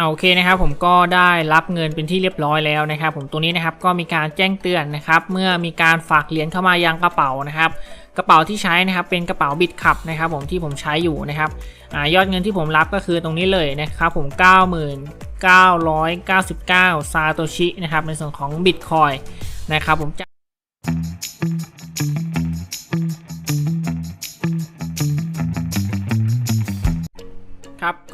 เอาโอเคนะครับผมก็ได้รับเงินเป็นที่เรียบร้อยแล้วนะครับ ผมตรงนี้นะครับก็มีการแจ้งเตือนนะครับเมื่อมีการฝากเหรียญเข้ามายังกระเป๋านะครับกระเป๋าที่ใช้นะครับเป็นกระเป๋าบิตคับนะครับ ผมที่ผมใช้อยู่นะครับอยอดเงินที่ผมรับก็คือตรงนี้เลยนะครับผม 99,999 ซาโตชินะครับในส่วนของบิตคอยนะครับผม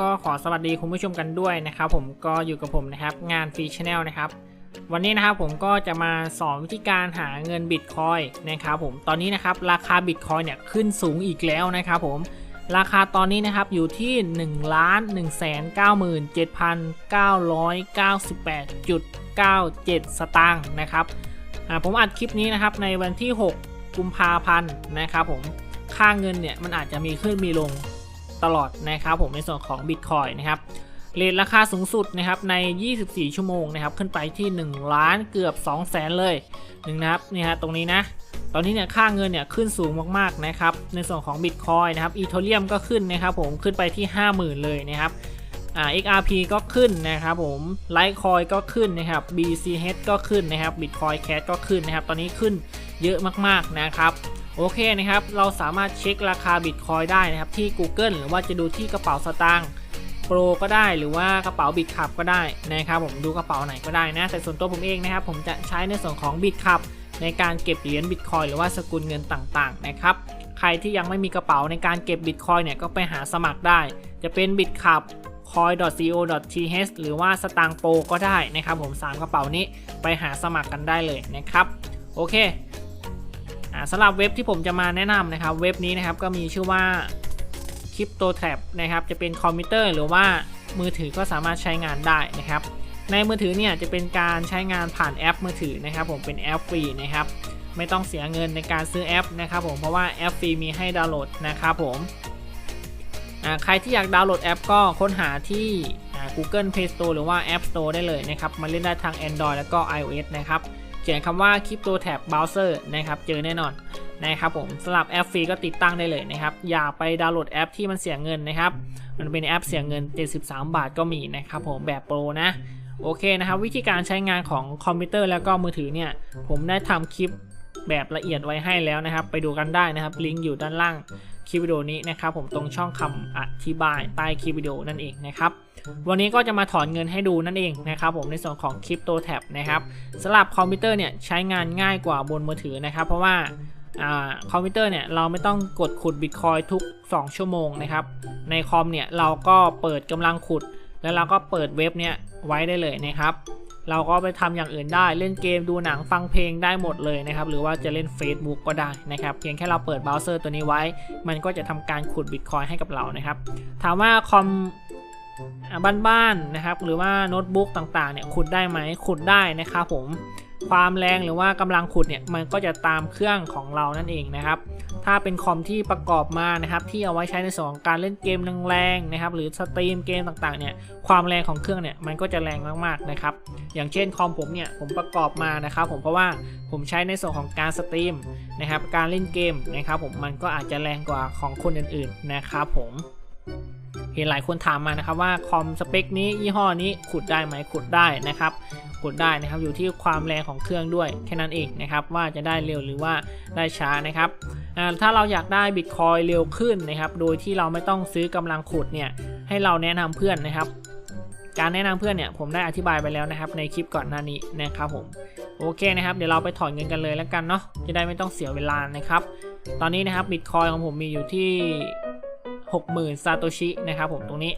ก็ขอสวัสดีคุณผู้ชมกันด้วยนะครับผมก็อยู่กับผมนะครับงานฟรีชแนลนะครับ วันนี้นะครับผมก็จะมาสอนวิธีการหาเงินบิตคอยนะครับผมตอนนี้นะครับราคาบิตคอยเนี่ยขึ้นสูงอีกแล้วนะครับผมราคาตอนนี้นะครับอยู่ที่1ล้าน1 9 7 9 9 8 9 7 สตางค์นะครับผมอัดคลิปนี้นะครับในวันที่ 6 กุมภาพันธ์นะครับผมค่าเงินเนี่ยมันอาจจะมีขึ้นมีลง ตลอดนะครับผมในส่วนของ Bitcoin นะครับเรทราคาสูงสุดนะครับใน 24 ชั่วโมงนะครับขึ้นไปที่ 1 ล้านเกือบ2 0 0แสนเลยหนึ่งนะครับนี่ฮะตรงนี้นะตอนนี้เนี่ยค่าเงินเนี่ยขึ้นสูงมากๆนะครับในส่วนของ Bitcoin นะครับอีโทเรียมก็ขึ้นนะครับผมขึ้นไปที่ 50,000 เลยนะครับอ่า XRP ก็ขึ้นนะครับผม Litecoin ก็ขึ้นนะครับ BCH ก็ขึ้นนะครับ Bitcoin Cash ก็ขึ้นนะครับตอนนี้ขึ้นเยอะมากๆนะครับ โอเคนะครับ เราสามารถเช็คราคาบิตคอยได้นะครับที่ Google หรือว่าจะดูที่กระเป๋าสตางค์โปรก็ได้หรือว่ากระเป๋าบิตคับก็ได้นะครับผมดูกระเป๋าไหนก็ได้นะ แต่ส่วนตัวผมเองนะครับ ผมจะใช้ในส่วนของบิตคับในการเก็บเหรียญบิตคอยหรือว่าสกุลเงินต่างๆนะครับใครที่ยังไม่มีกระเป๋าในการเก็บบิตคอยเนี่ยก็ไปหาสมัครได้ จะเป็นบิตคับ coin.co.th หรือว่าสตางโปรก็ได้นะครับผมสามกระเป๋านี้ไปหาสมัครกันได้เลยนะครับ โอเค สำหรับเว็บที่ผมจะมาแนะนำนะครับ เว็บนี้นะครับก็มีชื่อว่า Crypto Tab นะครับ จะเป็นคอมพิวเตอร์หรือว่ามือถือก็สามารถใช้งานได้นะครับ ในมือถือเนี่ยจะเป็นการใช้งานผ่านแอปมือถือนะครับ ผมเป็นแอปฟรีนะครับ ไม่ต้องเสียเงินในการซื้อแอปนะครับ ผมเพราะว่าแอปฟรีมีให้ดาวน์โหลดนะครับผมใครที่อยากดาวน์โหลดแอปก็ค้นหาที่ Google Play Store หรือว่า App Store ได้เลยนะครับมาเล่นได้ทาง Android แล้วก็ iOS นะครับ ขียนคำว่า Crypto Tab Browser นะครับเจอแน่นอนนะครับผมสำหรับแอปฟรีก็ติดตั้งได้เลยนะครับ อย่าไปดาวน์โหลดแอปที่มันเสียเงินนะครับ มันเป็นแอปเสียเงิน 73 บาทก็มีนะครับผมแบบโปรนะโอเคนะครับวิธีการใช้งานของคอมพิวเตอร์แล้วก็มือถือเนี่ย ผมได้ทำคลิปแบบละเอียดไว้ให้แล้วนะครับ ไปดูกันได้นะครับลิงก์อยู่ด้านล่าง คลิปวิดีโอนี้นะครับผมตรงช่องคำอธิบายใต้คลิปวิดีโอนั่นเองนะครับวันนี้ก็จะมาถอนเงินให้ดูนั่นเองนะครับผมในส่วนของคริปโตแท็บนะครับสำหรับคอมพิวเตอร์เนี่ยใช้งานง่ายกว่าบนมือถือนะครับเพราะว่าอคอมพิวเตอร์เนี่ยเราไม่ต้องกดขุดบิตคอยทุก 2 ชั่วโมงนะครับในคอมเนี่ยเราก็เปิดกำลังขุด แล้วเราก็เปิดเว็บเนี่ยไว้ได้เลยนะครับ เราก็ไปทำอย่างอื่นได้ เล่นเกมดูหนังฟังเพลงได้หมดเลยนะครับ หรือว่าจะเล่น Facebook ก็ได้นะครับ เพียงแค่เราเปิดเบราว์เซอร์ตัวนี้ไว้ มันก็จะทำการขุดบิตคอยให้กับเรานะครับ ถามว่าคอมบ้านๆนะครับ หรือว่าโน้ตบุ๊กต่างๆเนี่ยขุดได้ไหมขุดได้นะครับผมความแรงหรือว่ากำลังขุดเนี่ยมันก็จะตามเครื่องของเรานั่นเองนะครับ ถ้าเป็นคอมที่ประกอบมานะครับที่เอาไว้ใช้ในส่วนของการเล่นเกมแรงๆนะครับหรือสตรีมเกมต่างๆเนี่ยความแรงของเครื่องเนี่ยมันก็จะแรงมากๆนะครับอย่างเช่นคอมผมเนี่ยผมประกอบมานะครับผมเพราะว่าผมใช้ในส่วนของการสตรีมนะครับการเล่นเกมนะครับผมมันก็อาจจะแรงกว่าของคนอื่นๆนะครับผมเห็นหลายคนถามมานะครับว่าคอมสเปคนี้ยี่ห้อนี้ขุดได้ไหมขุดได้นะครับ ดได้นะครับ อยู่ที่ความแรงของเครื่องด้วยแค่นั้นเองนะครับ ว่าจะได้เร็วหรือว่าได้ช้านะครับถ้าเราอยากได้บิตคอยเร็วขึ้นนะครับ โดยที่เราไม่ต้องซื้อกำลังขุดเนี่ยให้เราแนะนำเพื่อนนะครับการแนะนำเพื่อนเนี่ยผมได้อธิบายไปแล้วนะครับในคลิปก่อนหน้านี้นะครับผมโอเคนะครับเดี๋ยวเราไปถอนเงินกันเลยแล้วกันเนาะจะได้ไม่ต้องเสียเวลานะครับ ตอนนี้นะครับบิตคอยของผมมีอยู่ที่ 60,000ซาโตชินะครับผมตรงนี้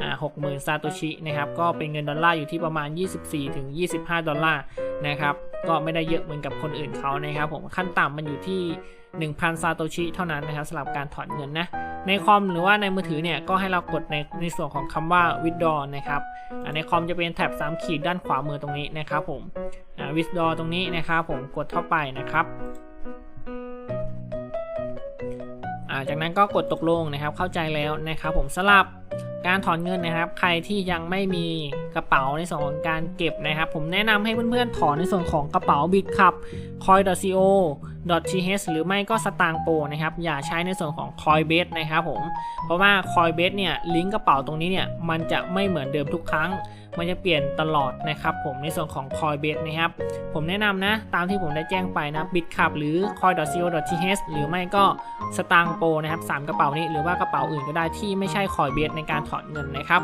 อ่า60,000ซาโตชินะครับก็เป็นเงินดอลลาร์อยู่ที่ประมาณ 24ถึง25 ดอลลาร์นะครับก็ไม่ได้เยอะเหมือนกับคนอื่นเขานะครับผมขั้นต่ำมันอยู่ที่ 1,000 ซาโตชิเท่านั้นนะครับสำหรับการถอนเงินนะ ในคอมหรือว่าในมือถือเนี่ยก็ให้เรากดในในส่วนของคำว่า withdraw นะครับในคอมจะเป็นแถบ3 ขีดด้านขวามือตรงนี้นะครับผม withdraw ตรงนี้นะครับผมกดเข้าไปนะครับจากนั้นก็กดตกลงนะครับเข้าใจแล้วนะครับผมสลับ การถอนเงินนะครับ ใครที่ยังไม่มีกระเป๋าในส่วนของการเก็บนะครับ ผมแนะนำให้เพื่อนๆถอนในส่วนของกระเป๋าบิตคับ coin.co .th หรือไม่ก็สตางโปนะครับ อย่าใช้ในส่วนของ Coinbase นะครับผม เพราะว่า Coinbase เนี่ยลิงก์กระเป๋าตรงนี้เนี่ยมันจะไม่เหมือนเดิมทุกครั้งมันจะเปลี่ยนตลอดนะครับผมในส่วนของ Coinbase นะครับ ผมแนะนำนะ ตามที่ผมได้แจ้งไปนะ Bitcup หรือ coin.co.th หรือไม่ก็สตางค์โปนะครับสามกระเป๋านี้หรือว่ากระเป๋าอื่นก็ได้ที่ไม่ใช่ Coinbase ในการถอนเงินนะครับ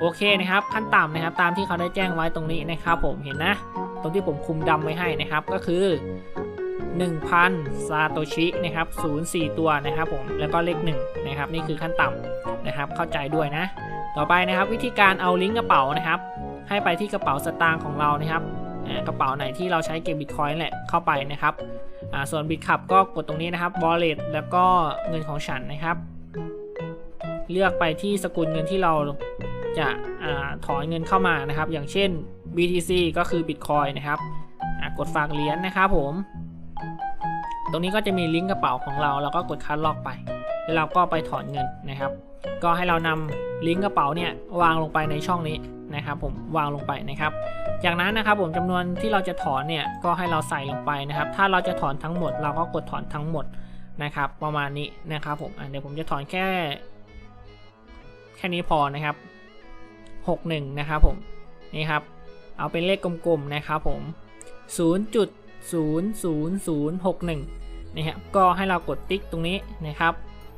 โอเคนะครับขั้นต่ำนะครับตามที่เขาได้แจ้งไว้ตรงนี้นะครับ ผมเห็นนะ ตรงที่ผมคุมดำไว้ให้นะครับก็คือ1,000ซาโตชินะครับ04 ตัวนะครับผมแล้วก็เลข1นะครับนี่คือขั้นต่ำนะครับเข้าใจด้วยนะ ต่อไปนะครับวิธีการเอาลิงก์กระเป๋านะครับ ให้ไปที่กระเป๋าสตางค์ของเรานะครับกระเป๋าไหนที่เราใช้เก็บบิตคอยน์แหละเข้าไปนะครับส่วนบิตคับก็กดตรงนี้นะครับ wallet แล้วก็เงินของฉันนะครับ เลือกไปที่สกุลเงินที่เราจะอถอนเงินเข้ามานะครับ อย่างเช่น BTC ก็คือ Bitcoin นะครับกดฝากเหรียญนะครับผม ตรงนี้ก็จะมีลิงก์กระเป๋าของเรา เราก็กดคัดลอกไป แล้วเราก็ไปถอนเงินนะครับ ก็ให้เรานำ ลิงก์กระเป๋าเนี่ยวางลงไปในช่องนี้นะครับผมวางลงไปนะครับ จากนั้นนะครับผมจำนวนที่เราจะถอนเนี่ยก็ให้เราใส่ลงไปนะครับ ถ้าเราจะถอนทั้งหมด เราก็กดถอนทั้งหมดนะครับ ประมาณนี้นะครับผมเดี๋ยวผมจะถอนแค่ แค่นี้พอนะครับ 61 นะครับผมนี่ครับ เอาเป็นเลขกลมๆนะครับผม 0.00061นี่ครับก็ให้เรากดติ๊กตรงนี้นะครับ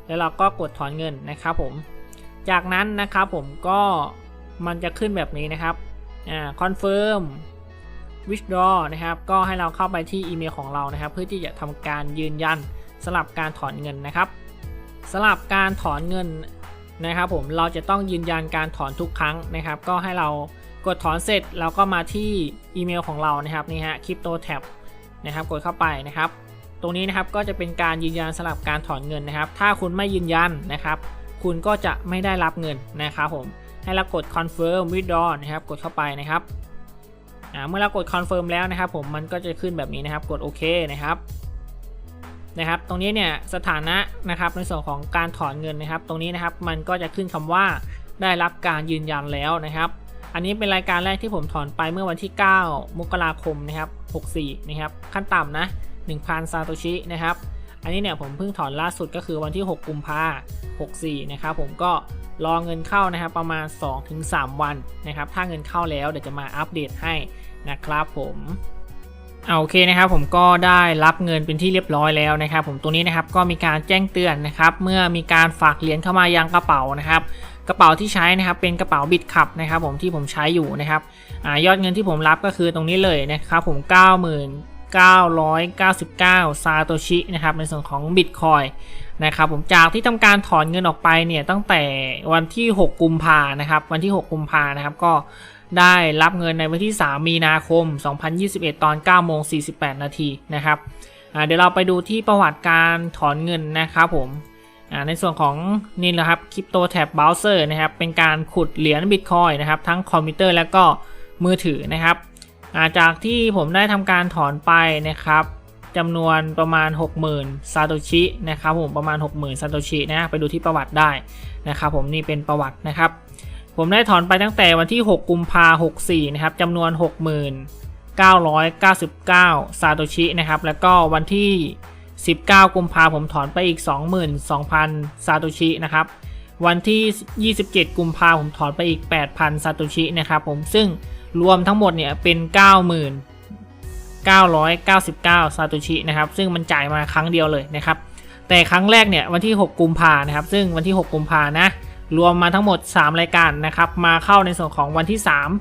แล้วเราก็กดถอนเงินนะครับผม จากนั้นนะครับผมก็มันจะขึ้นแบบนี้นะครับอ่า confirm withdraw นะครับ ก็ให้เราเข้าไปที่อีเมลของเรานะครับ เพื่อที่จะทำการยืนยันสลับการถอนเงินนะครับสลับการถอนเงินนะครับ ผมเราจะต้องยืนยันการถอนทุกครั้งนะครับ ก็ให้เรากดถอนเสร็จเราก็มาที่อีเมลของเรานะครับนี่ฮะ crypto tab นะครับกดเข้าไปนะครับ ตรงนี้นะครับก็จะเป็นการยืนยันสลับการถอนเงินนะครับ ถ้าคุณไม่ยืนยันนะครับ คุณก็จะไม่ได้รับเงินนะครับผม ให้เรากด confirm withdraw นะครับ กดเข้าไปนะครับเมื่อเรากด confirm แล้วนะครับ ผมมันก็จะขึ้นแบบนี้นะครับ กดโอเคนะครับนะครับ ตรงนี้เนี่ยสถานะนะครับในส่วนของการถอนเงินนะครับ ตรงนี้นะครับมันก็จะขึ้นคำว่าได้รับการยืนยันแล้วนะครับ อันนี้เป็นรายการแรกที่ผมถอนไปเมื่อวันที่ 9 มกราคมนะครับ 64 นะครับ ขั้นต่ำนะ 1,000 ซาโตชินะครับ อันนี้เนี่ยผมเพิ่งถอนล่าสุดก็คือวันที่ 6 กุมภา64 นะครับผมก็รอเงินเข้านะครับประมาณ 2-3 วันนะครับ ถ้าเงินเข้าแล้วเดี๋ยวจะมาอัปเดตให้นะครับผมเอาโอเคนะครับผมก็ได้รับเงินเป็นที่เรียบร้อยแล้วนะครับผมตัวนี้นะครับก็มีการแจ้งเตือนนะครับเมื่อมีการฝากเหรียญเข้ามายังกระเป๋านะครับกระเป๋าที่ใช้นะครับเป็นกระเป๋าบิตคับนะครับผมที่ผมใช้อยู่นะครับอยอดเงินที่ผมรับก็คือตรงนี้เลยนะครับผม 9999 ซาโตชินะครับในส่วนของบิตคอยนะครับผมจากที่ทำการถอนเงินออกไปเนี่ยตั้งแต่วันที่ 6 กุมภานะครับวันที่ 6 กุมภานะครับก็ได้รับเงินในวันที่ 3 มีนาคม 2021 ตอน9โมง48 นาทีนะครับเดี๋ยวเราไปดูที่ประวัติการถอนเงินนะครับผมในส่วนของนี่แหละครับคริปโตแท็บเบราว์เซอร์นะครับเป็นการขุดเหรียญบิตคอยนะครับทั้งคอมพิวเตอร์และก็มือถือนะครับ จากที่ผมได้ทำการถอนไปนะครับจำนวนประมาณ 60,000 ซาโตชินะครับผมประมาณ 60,000 ซาโตชินะไปดูที่ประวัติได้นะครับผมนี่เป็นประวัตินะครับ ผมได้ถอนไปตั้งแต่วันที่ 6 กุมภา64 นะครับจำนวน 60,999 ซาโตชินะครับแล้วก็วันที่ 19 กุมภาผมถอนไปอีก 22,000 ซาโตชินะครับวันที่ 27 กุมภาผมถอนไปอีก 8,000 ซาโตชินะครับผมซึ่ง รวมทั้งหมดเนี่ยเป็น 9,999 ซาโตชินะครับ ซึ่งมันจ่ายมาครั้งเดียวเลยนะครับ แต่ครั้งแรกเนี่ยวันที่ 6 กุมภานะครับ ซึ่งวันที่ 6 กุมภานะ รวมมาทั้งหมด 3 รายการนะครับ มาเข้าในส่วนของวันที่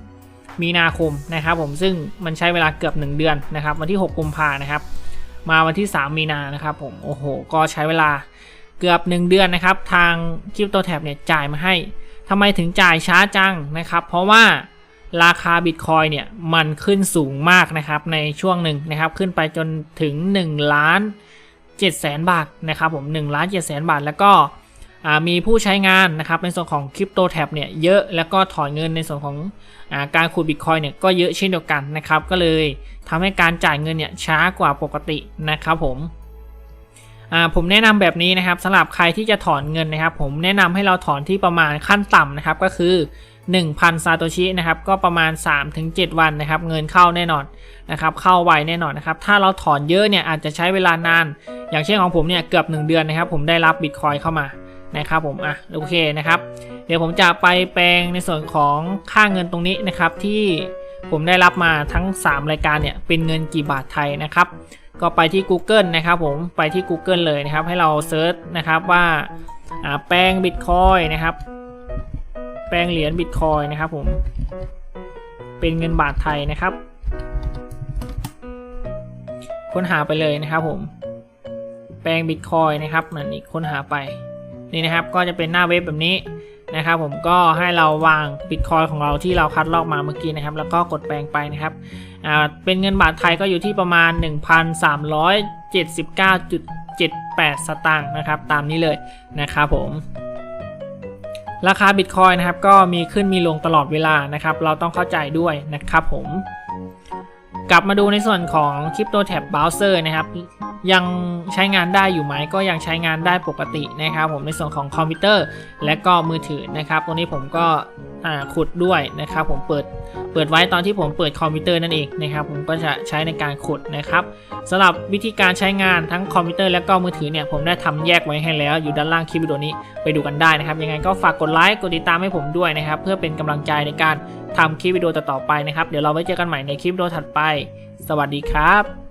3 มีนาคมนะครับ ผม ซึ่งมันใช้เวลาเกือบ 1 เดือนนะครับ วันที่ 6 กุมภานะครับ มาวันที่ 3 มีนานะครับ ผม โอ้โห ก็ใช้เวลาเกือบ 1 เดือนนะครับ ทางคริปโตแท็บเนี่ยจ่ายมาให้ทำไมถึงจ่ายช้าจังนะครับ เพราะว่า ราคาบิตคอยเนี่ยมันขึ้นสูงมากนะครับในช่วงหนึ่งนะครับขึ้นไปจนถึง1ล้าน7แสนบาทนะครับผม1ล้าน7แสนบาทแล้วก็มีผู้ใช้งานนะครับในส่วนของคริปโตแท็บเนี่ยเยอะแล้วก็ถอนเงินในส่วนของอการขูดบิตคอยเนี่ยก็เยอะเช่นเดียวกันนะครับ ก็เลยทำให้การจ่ายเงินเนี่ยช้ากว่าปกตินะครับผมผมแนะนำแบบนี้นะครับสำหรับใครที่จะถอนเงินนะครับ ผมแนะนำให้เราถอนที่ประมาณขั้นต่ำนะครับก็คือ 1,000 ซาโตชินะครับก็ประมาณ 3-7 วันนะครับเงินเข้าแน่นอนนะครับเข้าไวแน่นอนนะครับถ้าเราถอนเยอะเนี่ยอาจจะใช้เวลานาน อย่างเช่นของผมเนี่ยเกือบ 1 เดือนนะครับผมได้รับบิตคอยเข้ามานะครับผมอะโอเคนะครับเดี๋ยวผมจะไปแปลงในส่วนของค่าเงินตรงนี้นะครับที่ผมได้รับมาทั้ง 3 รายการเนี่ยเป็นเงินกี่บาทไทยนะครับก็ไปที่ Google นะครับผมไปที่ Google เลยนะครับให้เราเซิร์ชนะครับว่าแปลง Bitcoin นะครับ แปลงเหรียญ Bitcoin นะครับผมเป็นเงินบาทไทยนะครับ ค้นหาไปเลยนะครับผมแปลง Bitcoin นะครับนั่นนี่ค้นหาไปนี่นะครับก็จะเป็นหน้าเว็บแบบนี้นะครับผมก็ให้เราวาง Bitcoin ของเราที่เราคัดลอกมาเมื่อกี้นะครับ แล้วก็กดแปลงไปนะครับอ่าเป็นเงินบาทไทยก็อยู่ที่ประมาณ 1,379.78 สตางค์นะครับ ตามนี้เลยนะครับผม ราคาบิตคอยนะครับก็มีขึ้นมีลงตลอดเวลานะครับ เราต้องเข้าใจด้วยนะครับผม กลับมาดูในส่วนของคริปโตแท็บเบราว์เซอร์นะครับ ยังใช้งานได้อยู่ไหมก็ยังใช้งานได้ปกตินะครับ ผมในส่วนของคอมพิวเตอร์ และก็มือถือนะครับตรงนี้ผมก็ ขุดด้วยนะครับผมเปิดเปิดไว้ตอนที่ผมเปิดคอมพิวเตอร์นั่นเองนะครับผมก็จะใช้ในการขุดนะครับสำหรับวิธีการใช้งานทั้งคอมพิวเตอร์และก็มือถือเนี่ยผมได้ทำแยกไว้ให้แล้วอยู่ด้านล่างคลิปวิดีโอนี้ไปดูกันได้นะครับยังไงก็ฝากกดไลค์กดติดตามให้ผมด้วยนะครับเพื่อเป็นกำลังใจในการทำคลิปวิดีโอต่อๆไปนะครับเดี๋ยวเราไว้เจอกันใหม่ในคลิปวิดีโอถัดไป สวัสดีครับ